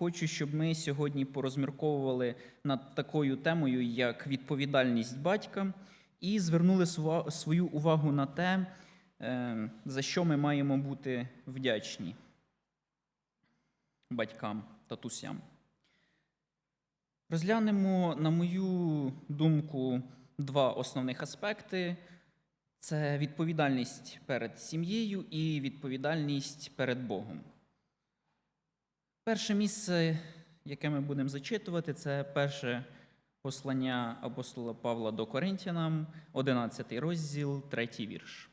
хочу, щоб ми сьогодні порозмірковували над такою темою, як відповідальність батька, і звернули свою увагу на те, е, за що ми маємо бути вдячні батькам, татусям. Розглянемо, на мою думку, два основних аспекти: це відповідальність перед сім'єю і відповідальність перед Богом. Перше місце, яке ми будемо зачитувати, це перше послання апостола Павла до Коринтянам, 11 розділ, 3 вірш.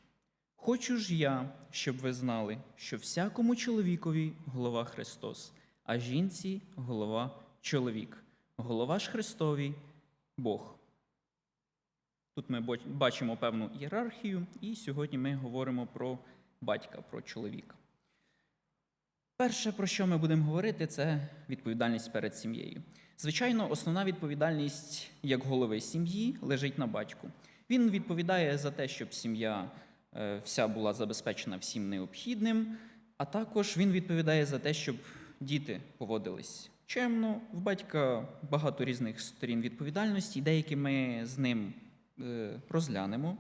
Хочу ж я, щоб ви знали, що всякому чоловікові голова Христос, а жінці голова чоловік. Голова ж Христові Бог. Тут ми бачимо певну ієрархію, і сьогодні ми говоримо про батька, про чоловіка. Перше, про що ми будемо говорити, це відповідальність перед сім'єю. Звичайно, основна відповідальність як голови сім'ї лежить на батьку. Він відповідає за те, щоб сім'я е, вся була забезпечена всім необхідним, а також він відповідає за те, щоб діти поводились чемно. В батька багато різних сторін відповідальності, деякі ми з ним е, розглянемо,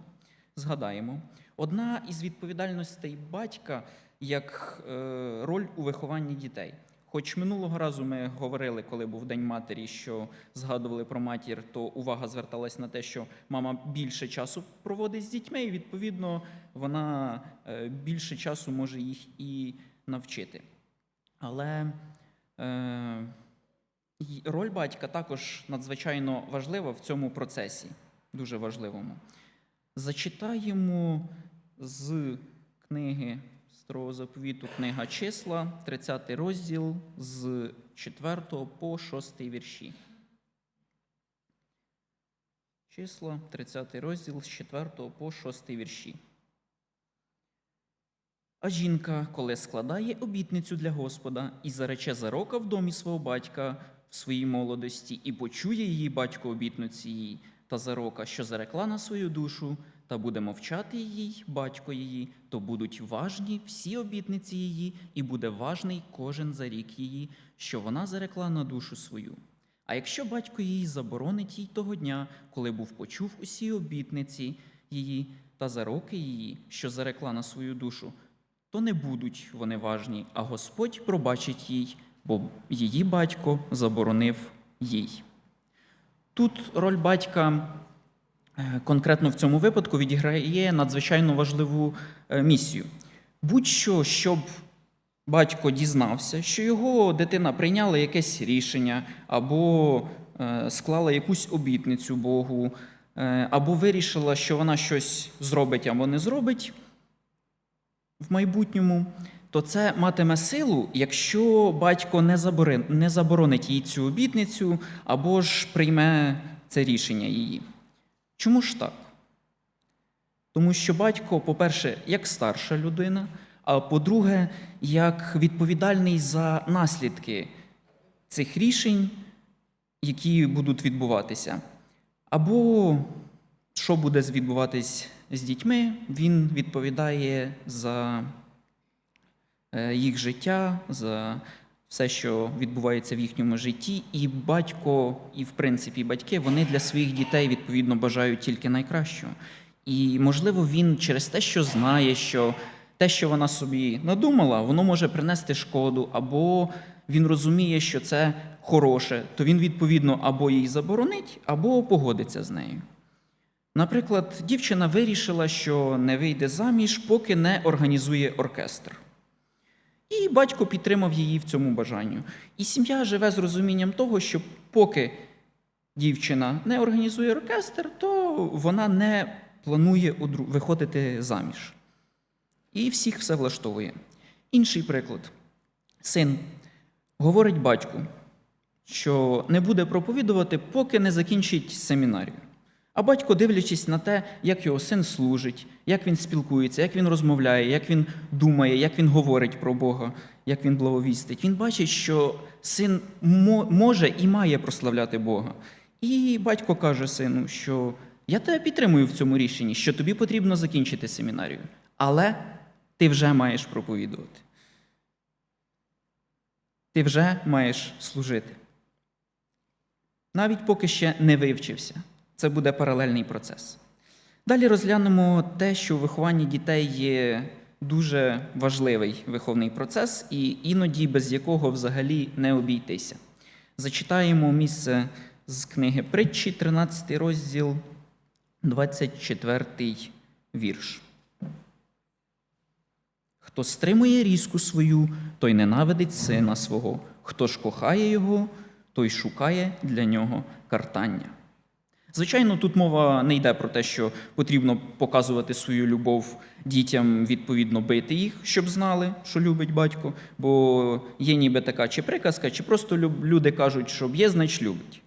згадаємо. Одна із відповідальностей батька як е, роль у вихованні дітей. Хоч минулого разу ми говорили, коли був День матері, що згадували про матір, то увага зверталась на те, що мама більше часу проводить з дітьми, і відповідно вона е, більше часу може їх і навчити. Але е, роль батька також надзвичайно важлива в цьому процесі, дуже важливому. Зачитаємо з книги Старого заповіту, книга числа, 30 розділ з 4 по 6 вірші. Числа, 30 розділ з 4 по 6 вірші. А жінка, коли складає обітницю для Господа і зарече зарока в домі свого батька в своїй молодості, і почує її батько обітниці її та зарока, що зарекла на свою душу, та буде мовчати їй, батько її, то будуть важні всі обітниці її, і буде важний кожен зарік її, що вона зарекла на душу свою. А якщо батько її заборонить їй того дня, коли був почув усі обітниці її та зароки її, що зарекла на свою душу, то не будуть вони важні, а Господь пробачить їй, бо її батько заборонив їй. Тут роль батька конкретно в цьому випадку відіграє надзвичайно важливу е, місію. Будь-що, щоб батько дізнався, що його дитина прийняла якесь рішення або е, склала якусь обітницю Богу, е, або вирішила, що вона щось зробить або не зробить в майбутньому, то це матиме силу, якщо батько не заборонить їй цю обітницю або ж прийме це рішення її. Чому ж так? Тому що батько, по-перше, як старша людина, а по-друге, як відповідальний за наслідки цих рішень, які будуть відбуватися. Або що буде відбуватись з дітьми, він відповідає за е, їх життя, за все, що відбувається в їхньому житті, і батько, і в принципі батьки, вони для своїх дітей відповідно бажають тільки найкращого. І, можливо, він через те, що знає, що те, що вона собі надумала, воно може принести шкоду, або він розуміє, що це хороше, то він відповідно або їй заборонить, або погодиться з нею. Наприклад, дівчина вирішила, що не вийде заміж, поки не організує оркестр. І батько підтримав її в цьому бажанню. І сім'я живе з розумінням того, що поки дівчина не організує оркестр, то вона не планує виходити заміж. І всіх все влаштовує. Інший приклад. Син говорить батьку, що не буде проповідувати, поки не закінчить семінарію. А батько, дивлячись на те, як його син служить, як він спілкується, як він розмовляє, як він думає, як він говорить про Бога, як він благовістить, він бачить, що син може і має прославляти Бога. І батько каже сину, що я тебе підтримую в цьому рішенні, що тобі потрібно закінчити семінарію, але ти вже маєш проповідувати. ти вже маєш служити. Навіть поки ще не вивчився. Це буде паралельний процес. Далі розглянемо те, що у вихованні дітей є дуже важливий виховний процес, і іноді без якого взагалі не обійтися. Зачитаємо місце з книги Притчі, 13 розділ, 24 вірш. Хто стримує різку свою, той ненавидить сина свого. Хто ж кохає його, той шукає для нього картання. Звичайно, тут мова не йде про те, що потрібно показувати свою любов дітям, відповідно, бити їх, щоб знали, що любить батько. Бо є ніби така чи приказка, чи просто люди кажуть, що б'є, значить любить.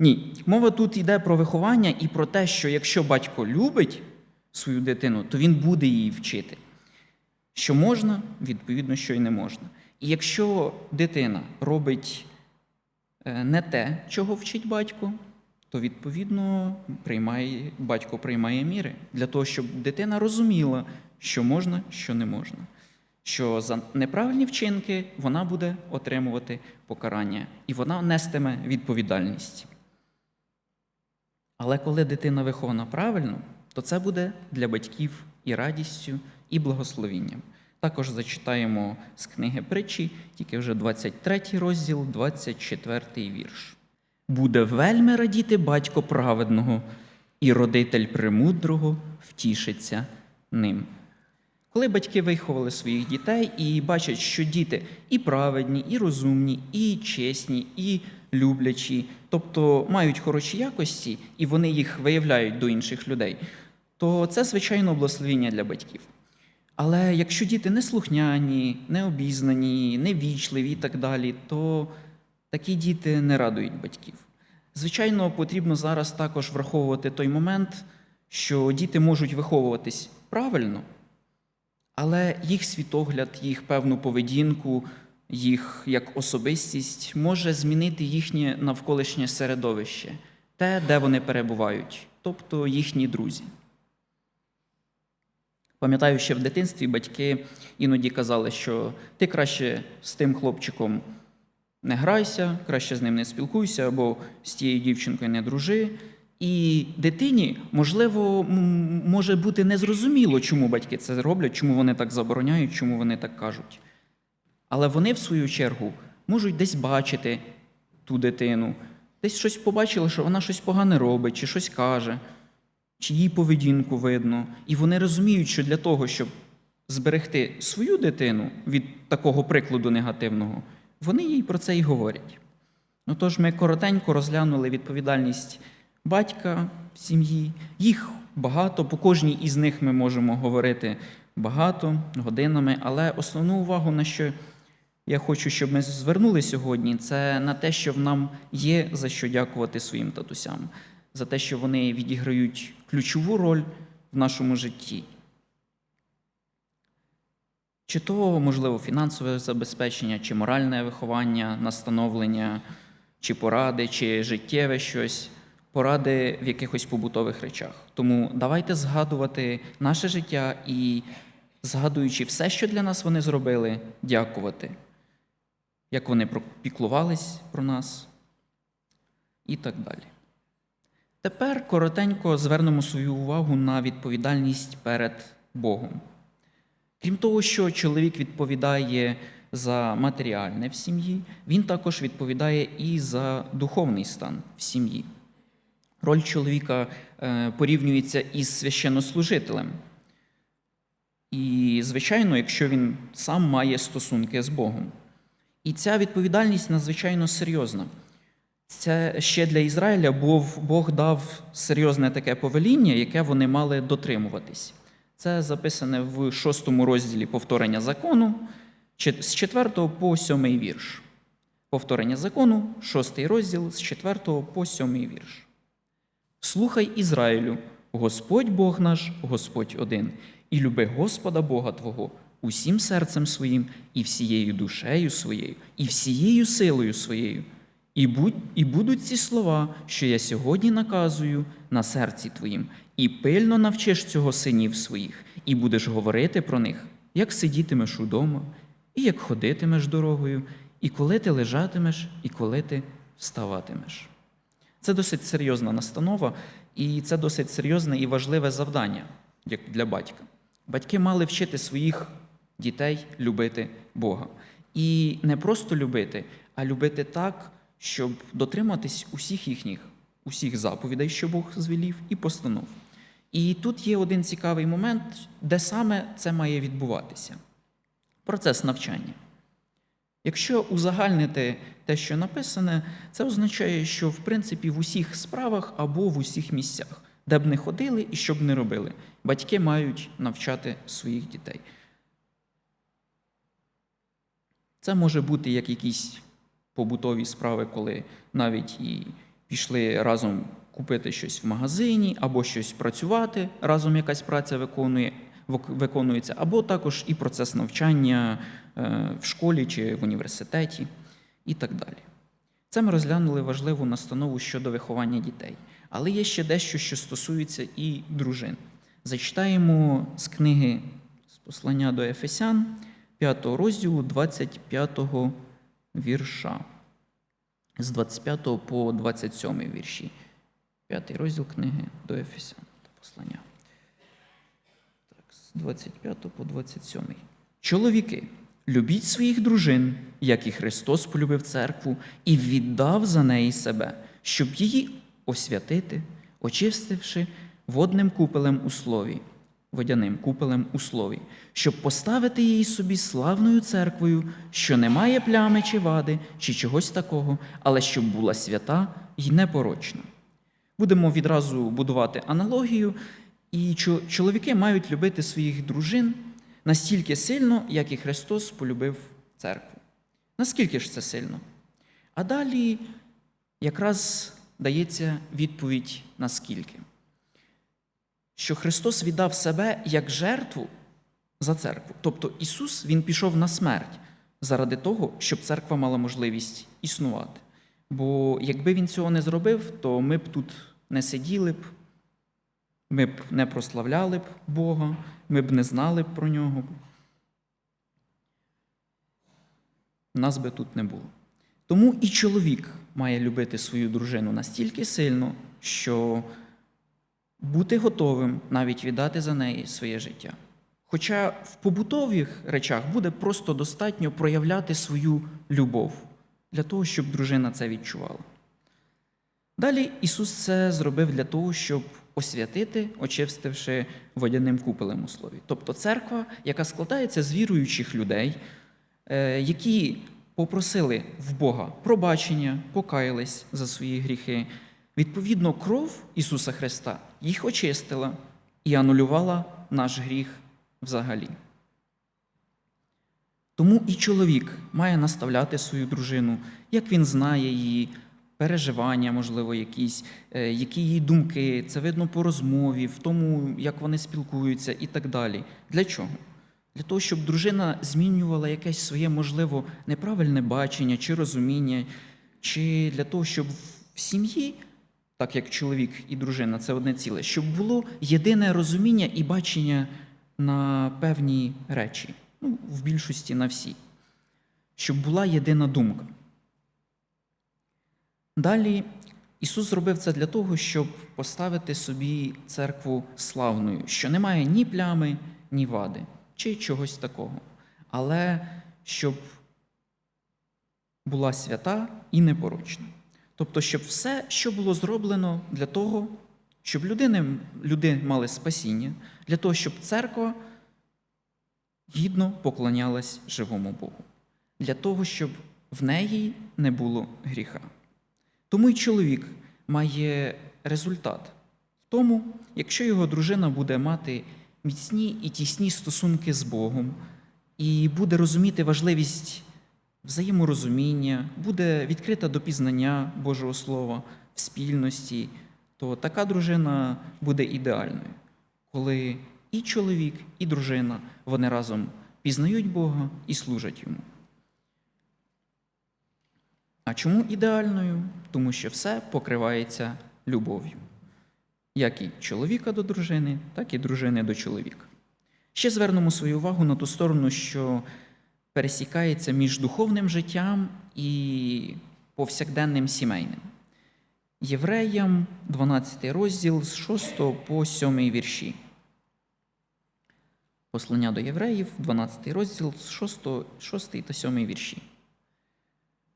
Ні, мова тут йде про виховання і про те, що якщо батько любить свою дитину, то він буде її вчити. Що можна, відповідно, що й не можна. І якщо дитина робить е, не те, чого вчить батько, то відповідно приймає, батько приймає міри для того, щоб дитина розуміла, що можна, що не можна. Що за неправильні вчинки вона буде отримувати покарання, і вона нестиме відповідальність. Але коли дитина вихована правильно, то це буде для батьків і радістю, і благословінням. Також зачитаємо з книги притчі, тільки вже 23 розділ, 24 вірш. Буде вельми радіти батько праведного, і родитель премудрого втішиться ним. Коли батьки виховали своїх дітей і бачать, що діти і праведні, і розумні, і чесні, і люблячі, тобто мають хороші якості, і вони їх виявляють до інших людей, то це, звичайно, благословіння для батьків. Але якщо діти не слухняні, не обізнані, невічливі і так далі, то такі діти не радують батьків. Звичайно, потрібно зараз також враховувати той момент, що діти можуть виховуватись правильно, але їх світогляд, їх певну поведінку, їх як особистість може змінити їхнє навколишнє середовище, те, де вони перебувають, тобто їхні друзі. Пам'ятаю, ще в дитинстві батьки іноді казали, що ти краще з тим хлопчиком не грайся, краще з ним не спілкуйся, або з тією дівчинкою не дружи. І дитині, можливо, може бути незрозуміло, чому батьки це роблять, чому вони так забороняють, чому вони так кажуть. Але вони, в свою чергу, можуть десь бачити ту дитину, десь щось побачили, що вона щось погане робить, чи щось каже, чи її поведінку видно. І вони розуміють, що для того, щоб зберегти свою дитину від такого прикладу негативного, вони їй про це і говорять. Ну тож ми коротенько розглянули відповідальність батька в сім'ї. Їх багато, по кожній із них ми можемо говорити багато годинами, але основну увагу, на що я хочу, щоб ми звернули сьогодні, це на те, що в нам є за що дякувати своїм татусям, за те, що вони відіграють ключову роль в нашому житті. Чи то, можливо, фінансове забезпечення, чи моральне виховання, настановлення, чи поради, чи життєве щось, поради в якихось побутових речах. Тому давайте згадувати наше життя і, згадуючи все, що для нас вони зробили, дякувати, як вони піклувались про нас і так далі. Тепер коротенько звернемо свою увагу на відповідальність перед Богом. Крім того, що чоловік відповідає за матеріальне в сім'ї, він також відповідає і за духовний стан в сім'ї. Роль чоловіка е, порівнюється із священнослужителем. І, звичайно, якщо він сам має стосунки з Богом. І ця відповідальність надзвичайно серйозна. Це ще для Ізраїля Бог, Бог дав серйозне таке повеління, яке вони мали дотримуватись. Це записане в шостому розділі повторення закону, з 4 по 7 вірш. Повторення закону, шостий розділ з 4 по 7 вірш. Слухай Ізраїлю, Господь Бог наш, Господь один, і люби Господа Бога Твого усім серцем своїм, і всією душею своєю, і всією силою своєю. І, і будуть ці слова, що я сьогодні наказую на серці твоїм, і пильно навчиш цього синів своїх, і будеш говорити про них, як сидітимеш удома, і як ходитимеш дорогою, і коли ти лежатимеш, і коли ти вставатимеш. Це досить серйозна настанова, і це досить серйозне і важливе завдання як для батька. Батьки мали вчити своїх дітей любити Бога. І не просто любити, а любити так, щоб дотриматись усіх їхніх, усіх заповідей, що Бог звелів, і постанов. І тут є один цікавий момент, де саме це має відбуватися. Процес навчання. Якщо узагальнити те, що написане, це означає, що в принципі в усіх справах або в усіх місцях, де б не ходили і що б не робили, батьки мають навчати своїх дітей. Це може бути як якісь побутові справи, коли навіть і пішли разом купити щось в магазині, або щось працювати, разом якась праця виконує, виконується, або також і процес навчання е, в школі чи в університеті і так далі. Це ми розглянули важливу настанову щодо виховання дітей. Але є ще дещо, що стосується і дружин. Зачитаємо з книги з послання до Ефесян, 5 розділу, 25 вірша. З 25 по 27 вірші. П'ятий розділ книги до Ефесян та послання. Так, з 25 по 27. Чоловіки, любіть своїх дружин, як і Христос полюбив церкву, і віддав за неї себе, щоб її освятити, очистивши водним купелем у слові, водяним купелем у слові, щоб поставити її собі славною церквою, що не має плями чи вади, чи чогось такого, але щоб була свята і непорочна. Будемо відразу будувати аналогію, і чо- чоловіки мають любити своїх дружин настільки сильно, як і Христос полюбив церкву. Наскільки ж це сильно? А далі якраз дається відповідь наскільки. Що Христос віддав себе як жертву за церкву. Тобто Ісус Він пішов на смерть заради того, щоб церква мала можливість існувати. Бо якби він цього не зробив, то ми б тут не сиділи б, ми б не прославляли б Бога, ми б не знали б про нього. Нас би тут не було. Тому і чоловік має любити свою дружину настільки сильно, що бути готовим навіть віддати за неї своє життя. Хоча в побутових речах буде просто достатньо проявляти свою любов для того, щоб дружина це відчувала. Далі Ісус це зробив для того, щоб освятити, очистивши водяним купелем у слові. Тобто церква, яка складається з віруючих людей, е, які попросили в Бога пробачення, покаялись за свої гріхи. Відповідно, кров Ісуса Христа їх очистила і анулювала наш гріх взагалі. Тому і чоловік має наставляти свою дружину, як він знає її переживання, можливо, якісь, е, які її думки, це видно по розмові, в тому, як вони спілкуються і так далі. Для чого? Для того, щоб дружина змінювала якесь своє, можливо, неправильне бачення чи розуміння, чи для того, щоб в сім'ї, так як чоловік і дружина, це одне ціле, щоб було єдине розуміння і бачення на певні речі, ну, в більшості на всі, щоб була єдина думка. Далі Ісус зробив це для того, щоб поставити собі церкву славною, що немає ні плями, ні вади, чи чогось такого, але щоб була свята і непорочна. Тобто, щоб все, що було зроблено для того, щоб людини, люди мали спасіння, для того, щоб церква гідно поклонялась живому Богу, для того, щоб в неї не було гріха. Тому й чоловік має результат в тому, якщо його дружина буде мати міцні і тісні стосунки з Богом, і буде розуміти важливість взаєморозуміння, буде відкрита до пізнання Божого Слова в спільності, то така дружина буде ідеальною, коли і чоловік, і дружина вони разом пізнають Бога і служать йому. А чому ідеальною? Тому що все покривається любов'ю. Як і чоловіка до дружини, так і дружини до чоловіка. Ще звернемо свою увагу на ту сторону, що пересікається між духовним життям і повсякденним сімейним. Євреям, 12 розділ з 6 по 7 вірші. Послання до євреїв, 12 розділ 6, 6 та 7 вірші.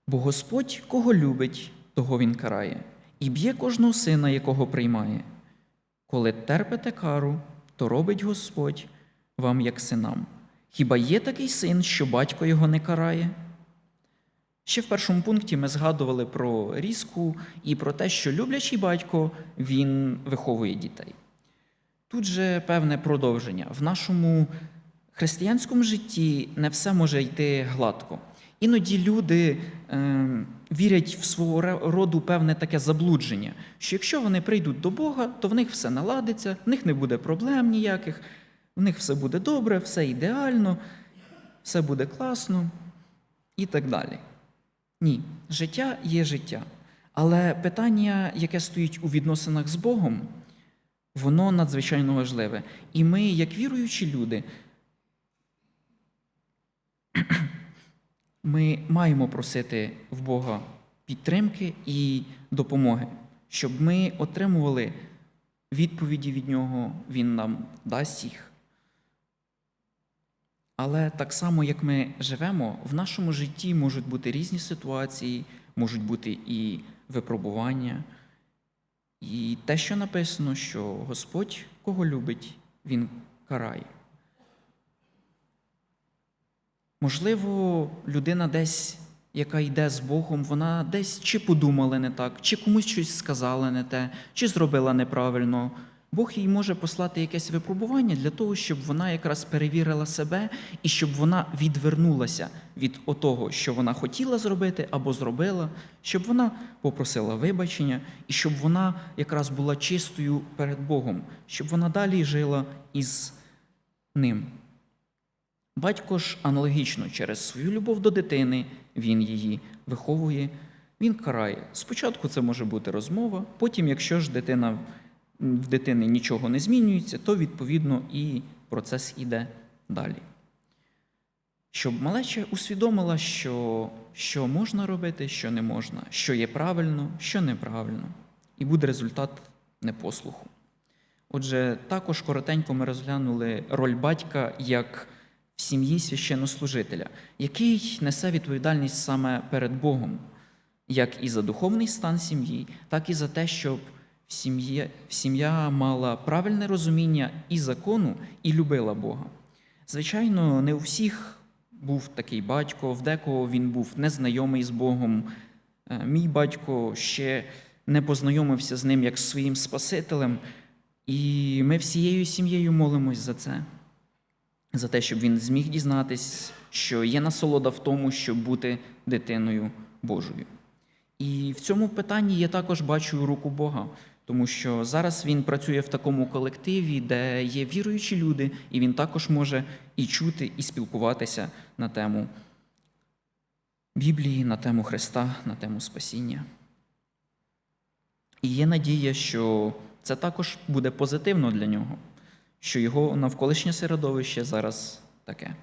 Бо Господь кого любить, того він карає, і б'є кожного сина, якого приймає. Коли терпите кару, то робить Господь вам як синам. Хіба є такий син, що батько його не карає? Ще в першому пункті ми згадували про різку і про те, що люблячий батько він виховує дітей. Тут же певне продовження. В нашому християнському житті не все може йти гладко. Іноді люди е, вірять в свого роду певне таке заблудження, що якщо вони прийдуть до Бога, то в них все наладиться, в них не буде проблем ніяких, в них все буде добре, все ідеально, все буде класно і так далі. Ні, життя є життя. Але питання, яке стоїть у відносинах з Богом, воно надзвичайно важливе. І ми, як віруючі люди, ми маємо просити в Бога підтримки і допомоги, щоб ми отримували відповіді від Нього, Він нам дасть їх. Але так само, як ми живемо, в нашому житті можуть бути різні ситуації, можуть бути і випробування. І те, що написано, що Господь кого любить, Він карає. Можливо, людина десь, яка йде з Богом, вона десь чи подумала не так, чи комусь щось сказала не те, чи зробила неправильно. Бог їй може послати якесь випробування для того, щоб вона якраз перевірила себе і щоб вона відвернулася від того, що вона хотіла зробити або зробила, щоб вона попросила вибачення і щоб вона якраз була чистою перед Богом, щоб вона далі жила із ним. Батько ж аналогічно через свою любов до дитини, він її виховує, він карає. Спочатку це може бути розмова, потім, якщо ж дитина в дитини нічого не змінюється, то відповідно і процес іде далі. Щоб малеча усвідомила, що, що можна робити, що не можна, що є правильно, що неправильно, і буде результат непослуху. Отже, також коротенько ми розглянули роль батька як в сім'ї священнослужителя, який несе відповідальність саме перед Богом, як і за духовний стан сім'ї, так і за те, щоб сім'я, сім'я мала правильне розуміння і закону, і любила Бога. Звичайно, не у всіх був такий батько, в декого він був незнайомий з Богом. Е, Мій батько ще не познайомився з ним як з своїм Спасителем, і ми всією сім'єю молимось за це, за те, щоб він зміг дізнатись, що є насолода в тому, щоб бути дитиною Божою. І в цьому питанні я також бачу руку Бога, тому що зараз він працює в такому колективі, де є віруючі люди, і він також може і чути, і спілкуватися на тему Біблії, на тему Христа, на тему спасіння. І є надія, що це також буде позитивно для нього, що його навколишнє середовище зараз таке.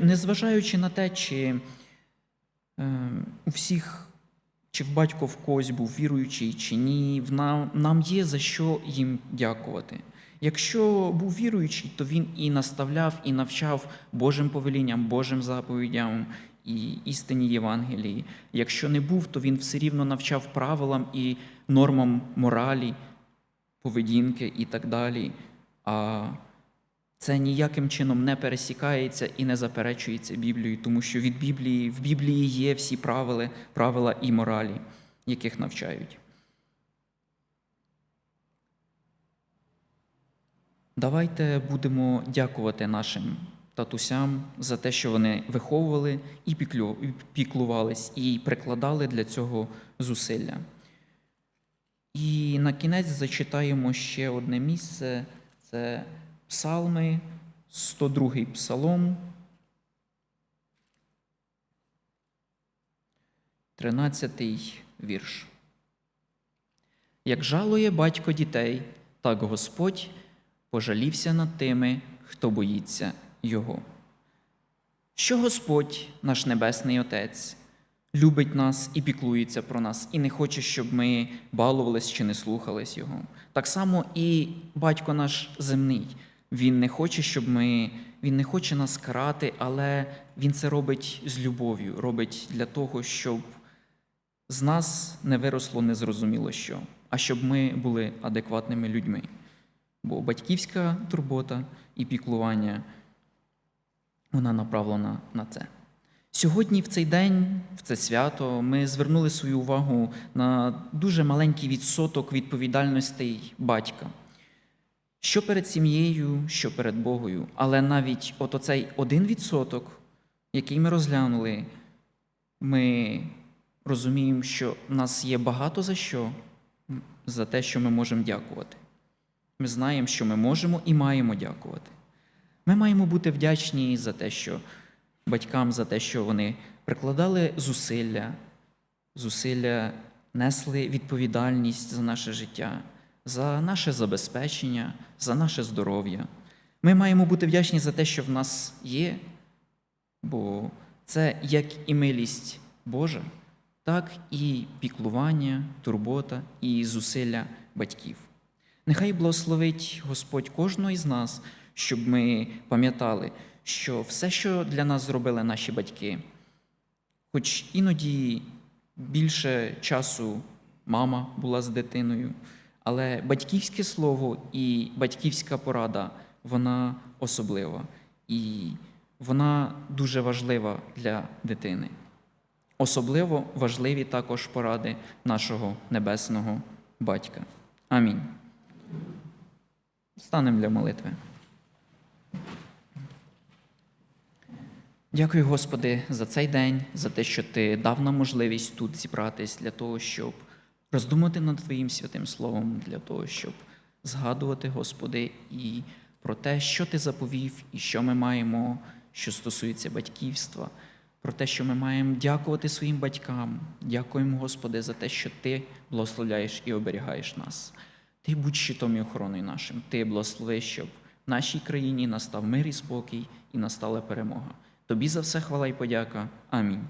Незважаючи на те, чи е, у всіх, чи в батько в когось був віруючий, чи ні, нам, нам є за що їм дякувати. Якщо був віруючий, то він і наставляв, і навчав Божим повелінням, Божим заповідям і істині Євангелії. Якщо не був, то він все рівно навчав правилам і нормам моралі, поведінки і так далі. А це ніяким чином не пересікається і не заперечується Біблією, тому що від Біблії в Біблії є всі правила, правила і моралі, яких навчають. Давайте будемо дякувати нашим татусям за те, що вони виховували і піклувались, і прикладали для цього зусилля. І на кінець зачитаємо ще одне місце це Псалми, 102 псалом, 13 вірш. Як жалує батько дітей, так Господь пожалівся над тими, хто боїться Його. що Господь, наш Небесний Отець, любить нас і піклується про нас, і не хоче, щоб ми балувались чи не слухались Його. Так само і батько наш земний. Він не хоче, щоб ми, він не хоче нас карати, але він це робить з любов'ю, робить для того, щоб з нас не виросло незрозуміло що, а щоб ми були адекватними людьми. Бо батьківська турбота і піклування вона направлена на це. Сьогодні, в цей день, в це свято, ми звернули свою увагу на дуже маленький відсоток відповідальностей батька. Що перед сім'єю, що перед Богою. Але навіть от оцей один відсоток, який ми розглянули, ми розуміємо, що в нас є багато за що, за те, що ми можемо дякувати. Ми знаємо, що ми можемо і маємо дякувати. Ми маємо бути вдячні за те, що батькам за те, що вони прикладали зусилля, зусилля несли відповідальність за наше життя, за наше забезпечення, за наше здоров'я. Ми маємо бути вдячні за те, що в нас є, бо це як і милість Божа, так і піклування, турбота і зусилля батьків. Нехай благословить Господь кожного із нас, щоб ми пам'ятали, що все, що для нас зробили наші батьки, хоч іноді більше часу мама була з дитиною, але батьківське слово і батьківська порада вона особлива і вона дуже важлива для дитини. Особливо важливі також поради нашого небесного батька. Амінь. Станемо для молитви. Дякую, Господи, за цей день, за те, що Ти дав нам можливість тут зібратись для того, щоб роздумати над Твоїм святим Словом, для того, щоб згадувати, Господи, і про те, що Ти заповів, і що ми маємо, що стосується батьківства, про те, що ми маємо дякувати своїм батькам. Дякуємо, Господи, за те, що Ти благословляєш і оберігаєш нас. Ти будь щитом і охороною нашим. Ти благослови, щоб в нашій країні настав мир і спокій і настала перемога. Тобі за все хвала і подяка. Амінь.